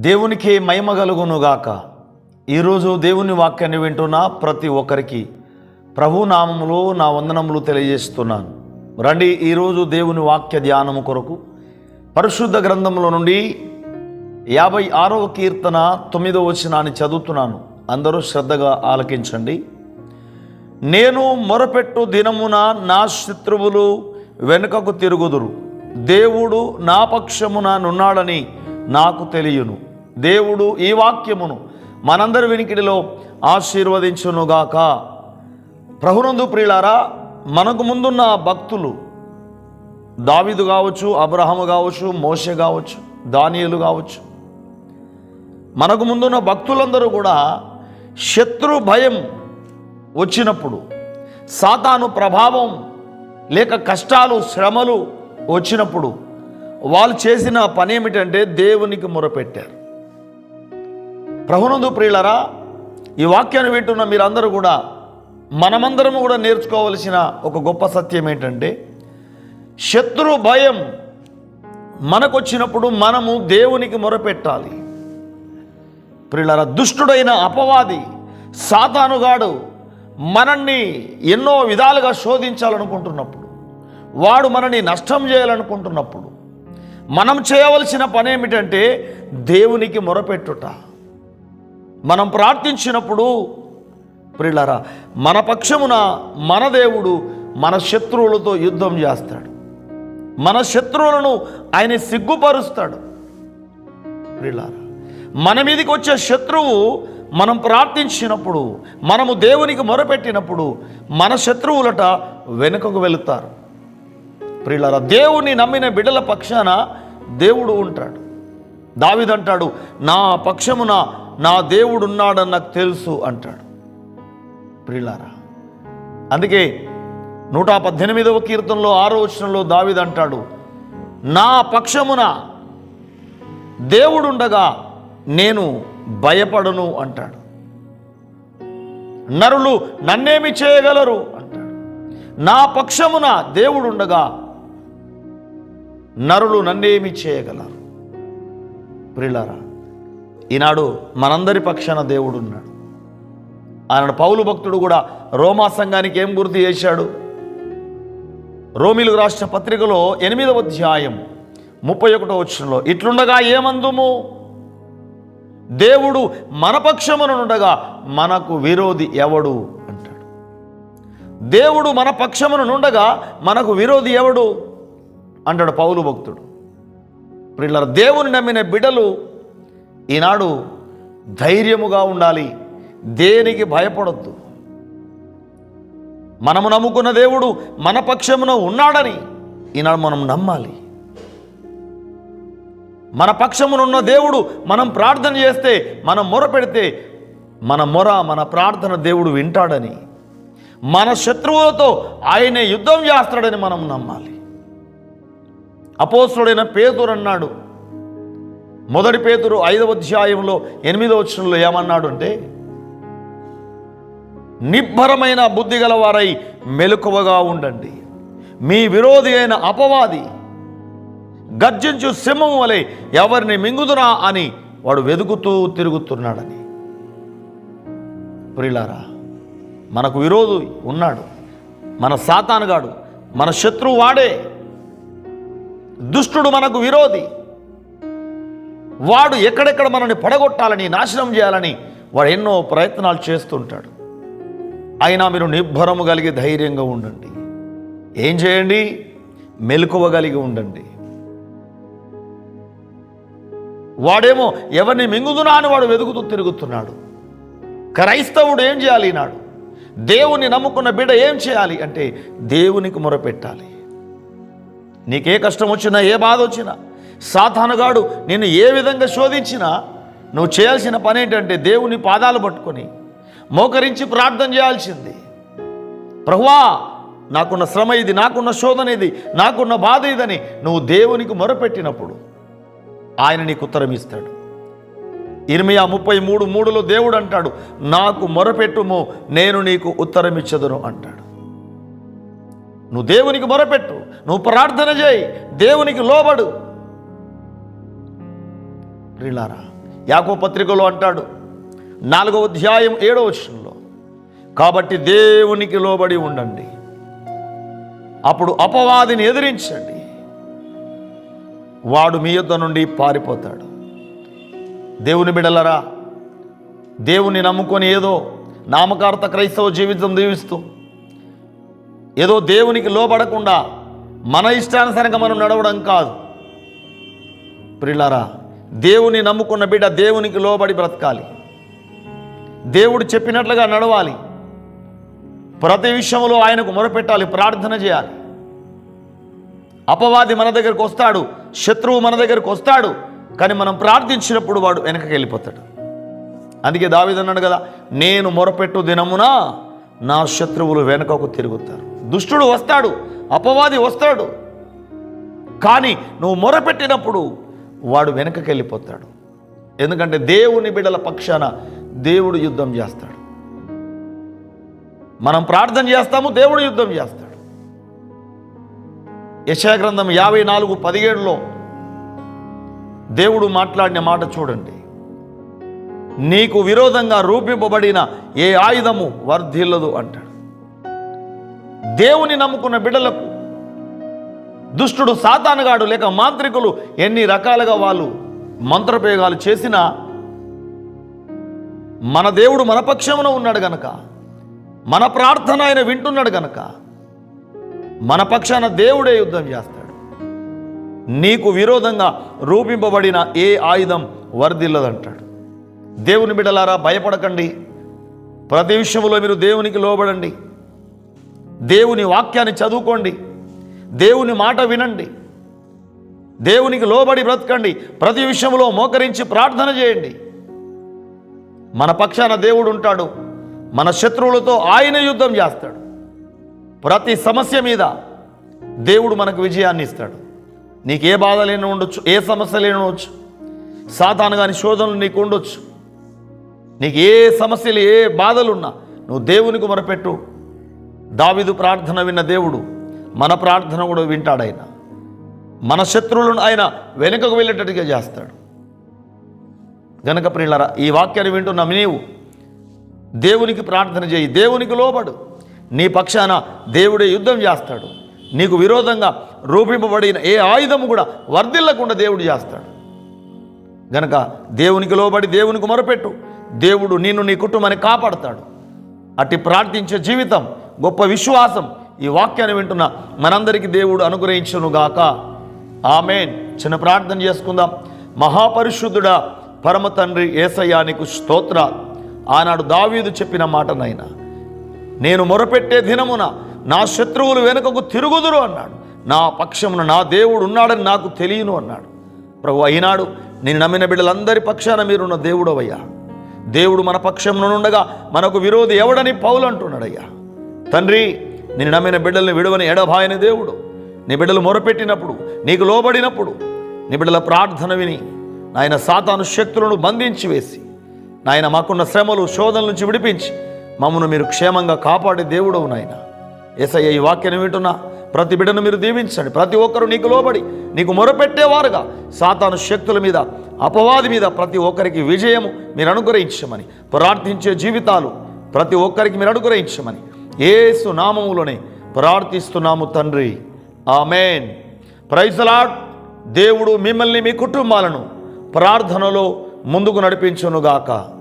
దేవునికి మహిమ కలుగునుగాక. ఈరోజు దేవుని వాక్యాన్ని వింటున్న ప్రతి ఒక్కరికి ప్రభు నామములో నా వందనములు తెలియజేస్తున్నాను. రండి ఈరోజు దేవుని వాక్య ధ్యానము కొరకు పరిశుద్ధ గ్రంథంలో నుండి యాభై ఆరవ కీర్తన తొమ్మిదవ వచనాన్ని చదువుతున్నాను. అందరూ శ్రద్ధగా ఆలకించండి. నేను మొరపెట్టు దినమున నా శత్రువులు వెనుకకు తిరుగుదురు. దేవుడు నా పక్షమున నున్నాడని నాకు తెలియను. దేవుడు ఈ వాక్యమును మనందరి వినికిడిలో ఆశీర్వదించునుగాక. ప్రభునందు ప్రియులారా మనకు ముందున్న భక్తులు దావిదు కావచ్చు అబ్రహము కావచ్చు మోషే కావచ్చు దానియలు కావచ్చు మనకు ముందున్న భక్తులందరూ కూడా శత్రు భయం వచ్చినప్పుడు సాతాను ప్రభావం లేక కష్టాలు శ్రమలు వచ్చినప్పుడు వాళ్ళు చేసిన పని ఏమిటంటే దేవునికి మొరపెట్టారు. ప్రభునందు ప్రియులరా ఈ వాక్యాన్ని వింటున్న మీరందరూ కూడా మనమందరం కూడా నేర్చుకోవలసిన ఒక గొప్ప సత్యం ఏంటంటే శత్రు భయం మనకొచ్చినప్పుడు మనము దేవునికి మొరపెట్టాలి. ప్రియులరా దుష్టుడైన అపవాది సాతానుగాడు మనల్ని ఎన్నో విధాలుగా శోధించాలనుకుంటున్నప్పుడు వాడు మనని నష్టం చేయాలనుకుంటున్నప్పుడు మనం చేయవలసిన పని ఏమిటంటే దేవునికి మొరపెట్టుట. మనం ప్రార్థించినప్పుడు ప్రియులరా మన పక్షమున మన దేవుడు మన శత్రువులతో యుద్ధం చేస్తాడు. మన శత్రువులను ఆయన సిగ్గుపరుస్తాడు. ప్రియులారా మన మీదకి వచ్చే శత్రువు మనం ప్రార్థించినప్పుడు మనము దేవునికి మొరపెట్టినప్పుడు మన శత్రువులట వెనుకకు వెళుతారు. ప్రియులారా దేవుని నమ్మిన బిడ్డల పక్షాన దేవుడు ఉంటాడు. దావిదంటాడు నా పక్షమున నా దేవుడు ఉన్నాడని నాకు తెలుసు అంటాడు. ప్రిలారా అందుకే నూట పద్దెనిమిదవ కీర్తనలో ఆరో వచనంలో దావిదంటాడు నా పక్షమున దేవుడుండగా నేను భయపడను అంటాడు. నరులు నన్నేమి చేయగలరు అంటాడు. నా పక్షమున దేవుడుండగా నరులు నన్నేమి చేయగలరు. ప్రిలారా ఈనాడు మనందరి పక్షాన దేవుడు ఉన్నాడు. ఆయన పౌలు భక్తుడు కూడా రోమా సంఘానికి ఏం గుర్తు చేశాడు? రోమిలు రాష్ట్ర పత్రికలో ఎనిమిదవ అధ్యాయం ముప్పై ఒకటో వచ్చంలో ఇట్లుండగా ఏమందుము? దేవుడు మన పక్షమునుండగా మనకు విరోధి ఎవడు? అంటాడు. దేవుడు మన పక్షమునుండగా మనకు విరోధి ఎవడు? అంటాడు పౌలు భక్తుడు. వీళ్ళ దేవుని నమ్మిన బిడ్డలు ఈనాడు ధైర్యముగా ఉండాలి. దేనికి భయపడొద్దు. మనము నమ్ముకున్న దేవుడు మన పక్షమున ఉన్నాడని ఈనాడు మనం నమ్మాలి. మన పక్షమునున్న దేవుడు మనం ప్రార్థన చేస్తే మనం మొర పెడితే మన మొర మన ప్రార్థన దేవుడు వింటాడని మన శత్రువులతో ఆయనే యుద్ధం చేస్తాడని మనం నమ్మాలి. అపోస్తుడైన పేదూరు అన్నాడు మొదటి పేతురు ఐదవ అధ్యాయంలో ఎనిమిదవ వచనంలో ఏమన్నాడు అంటే నిబ్బరమైన బుద్ధి గలవారై మెలకువగా ఉండండి. మీ విరోధి అయిన అపవాది గర్జించు సింహం వలె ఎవరిని మింగుదురా అని వాడు వెతుకుతూ తిరుగుతున్నాడని. ప్రిలారా మనకు విరోధి ఉన్నాడు. మన సాతానుగాడు మన శత్రువు వాడే. దుష్టుడు మనకు విరోధి. వాడు ఎక్కడెక్కడ మనల్ని పడగొట్టాలని నాశనం చేయాలని వాడు ఎన్నో ప్రయత్నాలు చేస్తుంటాడు. అయినా మీరు నిబ్బరము కలిగి ధైర్యంగా ఉండండి. ఏం చేయండి? మెలకువ కలిగి ఉండండి. వాడేమో ఎవరిని మింగుదునా అని వాడు వెతుకుతూ తిరుగుతున్నాడు. క్రైస్తవుడు ఏం చేయాలి నాడు దేవుని నమ్ముకున్న బిడ్డ ఏం చేయాలి అంటే దేవునికి మొరపెట్టాలి. నీకే కష్టం వచ్చినా ఏ బాధ వచ్చినా సాధనగాడు నిన్ను ఏ విధంగా శోధించినా నువ్వు చేయాల్సిన పని ఏంటంటే దేవుని పాదాలు పట్టుకొని మోకరించి ప్రార్థన చేయాల్సింది. ప్రభువా నాకున్న శ్రమ ఇది నాకున్న శోధన ఇది నాకున్న బాధ ఇదని నువ్వు దేవునికి మొరపెట్టినప్పుడు ఆయన నీకు ఉత్తరం ఇస్తాడు. ఇర్మియా ముప్పై మూడు మూడులో దేవుడు అంటాడు నాకు మొరపెట్టుము నేను నీకు ఉత్తరం ఇచ్చదును అంటాడు. నువ్వు దేవునికి మొరపెట్టు నువ్వు ప్రార్థన చేయి దేవునికి లోబడు ప్రిలారా యాకో పత్రికలో అంటాడు నాలుగో అధ్యాయం ఏడవ వచనంలో కాబట్టి దేవునికి లోబడి ఉండండి. అప్పుడు అపవాదిని ఎదిరించండి. వాడు మీ యొద్ద నుండి పారిపోతాడు. దేవుని బిడలరా దేవుని నమ్ముకొని ఏదో నామకార్థ క్రైస్తవ జీవితం జీవిస్తూ ఏదో దేవునికి లోబడకుండా మన ఇష్టానుసరంగా మనం నడవడం కాదు. ప్రిలారా దేవుని నమ్ముకున్న బిడ్డ దేవునికి లోబడి బ్రతకాలి. దేవుడు చెప్పినట్లుగా నడవాలి. ప్రతి విషయంలో ఆయనకు మొరపెట్టాలి ప్రార్థన చేయాలి. అపవాది మన దగ్గరకు వస్తాడు శత్రువు మన దగ్గరకు వస్తాడు కానీ మనం ప్రార్థించినప్పుడు వాడు వెనకకి వెళ్ళిపోతాడు. అందుకే దావిదన్నాడు కదా నేను మొరపెట్టు దినమున నా శత్రువులు వెనకకు తిరుగుతారు. దుష్టుడు వస్తాడు అపవాది వస్తాడు. కానీ నువ్వు మొరపెట్టినప్పుడు వాడు వెనకకి వెళ్ళిపోతాడు. ఎందుకంటే దేవుని బిడల పక్షాన దేవుడు యుద్ధం చేస్తాడు. మనం ప్రార్థన చేస్తాము దేవుడు యుద్ధం చేస్తాడు. యశాగ్రంథం యాభై నాలుగు పదిహేడులో దేవుడు మాట్లాడిన మాట చూడండి. నీకు విరోధంగా రూపింపబడిన ఏ ఆయుధము వర్ధిల్లదు అంటాడు. దేవుని నమ్ముకున్న బిడలకు దుష్టుడు సాతానుగాడు లేక మాంత్రికులు ఎన్ని రకాలుగా వాళ్ళు మంత్రప్రయోగాలు చేసినా మన దేవుడు మన పక్షమున ఉన్నాడు గనక మన ప్రార్థన ఆయన వింటున్నాడు గనక మన పక్షాన దేవుడే యుద్ధం చేస్తాడు. నీకు విరోధంగా రూపింపబడిన ఏ ఆయుధం వర్ధిల్లదంటాడు. దేవుని బిడలారా భయపడకండి. ప్రతి విషయంలో మీరు దేవునికి లోబడండి. దేవుని వాక్యాన్ని చదువుకోండి. దేవుని మాట వినండి. దేవునికి లోబడి బ్రతకండి. ప్రతి విషయంలో మోకరించి ప్రార్థన చేయండి. మన పక్షాన దేవుడు ఉంటాడు. మన శత్రువులతో ఆయన యుద్ధం చేస్తాడు. ప్రతి సమస్య మీద దేవుడు మనకు విజయాన్ని ఇస్తాడు. నీకు ఏ బాధ లేని ఉండొచ్చు ఏ సమస్య లేని ఉండొచ్చు. సాతాను కాని శోధనలు నీకు ఉండొచ్చు. నీకు ఏ సమస్యలు ఏ బాధలున్నా నువ్వు దేవునికి మొరపెట్టు. దావిదు ప్రార్థన విన్న దేవుడు మన ప్రార్థన కూడా వింటాడు ఆయన. మన శత్రువులను ఆయన వెనుకకు వెళ్ళేటట్టుగా చేస్తాడు. గనక ప్రియులరా ఈ వాక్యాన్ని వింటున్న నీవు దేవునికి ప్రార్థన చేయి దేవునికి లోబడు. నీ పక్షాన దేవుడే యుద్ధం చేస్తాడు. నీకు విరోధంగా రూపింపబడిన ఏ ఆయుధము కూడా వర్ధిల్లకుండా దేవుడు చేస్తాడు. గనక దేవునికి లోబడి దేవునికి మొరపెట్టు. దేవుడు నిన్ను నీ కుటుంబాన్ని కాపాడతాడు. అట్టి ప్రార్థించే జీవితం గొప్ప విశ్వాసం ఈ వాక్యాన్ని వింటున్న మనందరికీ దేవుడు అనుగ్రహించునుగాక. ఆమెన్. చిన్న ప్రార్థన చేసుకుందాం. మహాపరిశుద్ధుడా పరమ తండ్రి ఏసయ్యానికి స్తోత్ర ఆనాడు దావీదు చెప్పిన మాటనైనా నేను మొరపెట్టే దినమున నా శత్రువులు వెనుకకు తిరుగుదురు అన్నాడు. నా పక్షమున నా దేవుడు ఉన్నాడని నాకు తెలియను అన్నాడు. ప్రభు అయినాడు నేను నమ్మిన బిడ్డలందరి పక్షాన మీరున్న దేవుడవయ్యా. దేవుడు మన పక్షంలో ఉండగా మనకు విరోధి ఎవడని పౌలు అంటున్నాడయ్యా. తండ్రి నేను నమ్మిన బిడ్డల్ని విడవని ఎడబాయని దేవుడు. నీ బిడ్డలు మొరపెట్టినప్పుడు నీకు లోబడినప్పుడు నీ బిడ్డల ప్రార్థన విని నాయన సాతాను శక్తులను బంధించి వేసి నాయన మాకున్న శ్రమలు శోధనల నుంచి విడిపించి మమ్మను మీరు క్షేమంగా కాపాడే దేవుడవు నాయన. ఏసయ్య ఈ వాక్యను వింటున్నా ప్రతి బిడ్డను మీరు దీవించండి. ప్రతి ఒక్కరు నీకు లోబడి నీకు మొరపెట్టేవారుగా. సాతాను శక్తుల మీద అపవాది మీద ప్రతి ఒక్కరికి విజయము మీరు అనుగ్రహించమని ప్రార్థించే జీవితాలు ప్రతి ఒక్కరికి మీరు అనుగ్రహించమని ఏసు నామములోనే ప్రార్థిస్తున్నాము తండ్రి. ఆమెన్. ప్రైజలాడ్ దేవుడు మిమ్మల్ని మీ కుటుంబాలను ప్రార్థనలో ముందుకు నడిపించునుగాక.